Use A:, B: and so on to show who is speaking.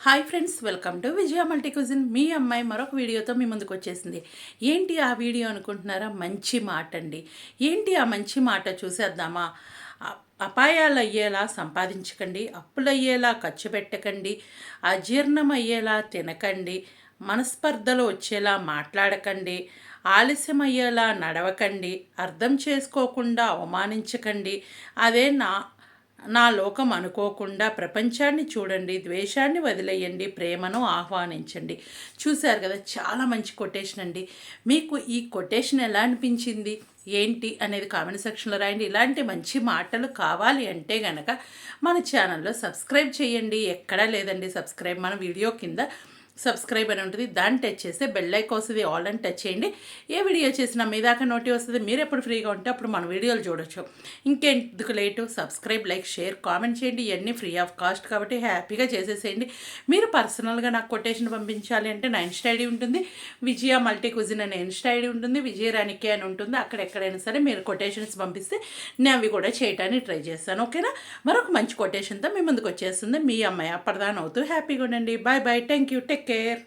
A: Hi friends welcome to Vijaya multi cuisine మీ అమ్మాయి మరొక వీడియోతో మీ ముందుకు వచ్చేసింది. ఏంటి ఆ వీడియో అనుకుంటున్నారా? మంచి మాట అండి. ఏంటి ఆ మంచి మాట చూసేద్దామా? అపాయాలు అయ్యేలా సంపాదించకండి అప్పులయ్యేలా ఖర్చు పెట్టకండి అజీర్ణం అయ్యేలా తినకండి మనస్పర్ధలు వచ్చేలా మాట్లాడకండి ఆలస్యం అయ్యేలా నడవకండి అర్థం చేసుకోకుండా అవమానించకండి అదే నా నా లోకం అనుకోకుండా ప్రపంచాన్ని చూడండి ద్వేషాన్ని వదిలేయండి ప్రేమను ఆహ్వానించండి. చూశారు కదా చాలా మంచి కొటేషన్ అండి. మీకు ఈ కొటేషన్ ఎలా అనిపించింది? ఏంటి అనేది కామెంట్ సెక్షన్లో రాయండి. ఇలాంటి మంచి మాటలు కావాలి అంటే గనక మన ఛానల్లో సబ్స్క్రైబ్ చేయండి. ఎక్కడా లేదండి సబ్స్క్రైబ్ మన వీడియో కింద. సబ్స్క్రైబ్ అని ఉంటుంది. దాన్ని టచ్ చేస్తే బెల్ లైక్ వస్తుంది ఆల్ అని టచ్ చేయండి. ఏ వీడియో చేసినా మీ దాకా నోటి వస్తుంది. మీరు ఎప్పుడు ఫ్రీగా ఉంటే అప్పుడు మన వీడియోలు చూడొచ్చు. ఇంకెందుకు late? Subscribe like share comment చేయండి. ఇవన్నీ ఫ్రీ ఆఫ్ కాస్ట్ కాబట్టి హ్యాపీగా చేసేసేయండి. మీరు పర్సనల్గా నాకు కొటేషన్ పంపించాలి అంటే నా ఇన్స్టా ఐడి ఉంటుంది. విజయ మల్టీ కుజిన్ అనే ఇన్స్టా ఐడి ఉంటుంది. విజయరాణికే అని ఉంటుంది. అక్కడ ఎక్కడైనా సరే మీరు కొటేషన్స్ పంపిస్తే నేను అవి కూడా చేయడానికి ట్రై చేస్తాను. ఓకేనా మరొక మంచి కొటేషన్తో మీ ముందుకు వచ్చేస్తుంది. మీ అమ్మాయి అప్పటిదాని అవుతూ హ్యాపీగా ఉండండి. Bye bye thank you take care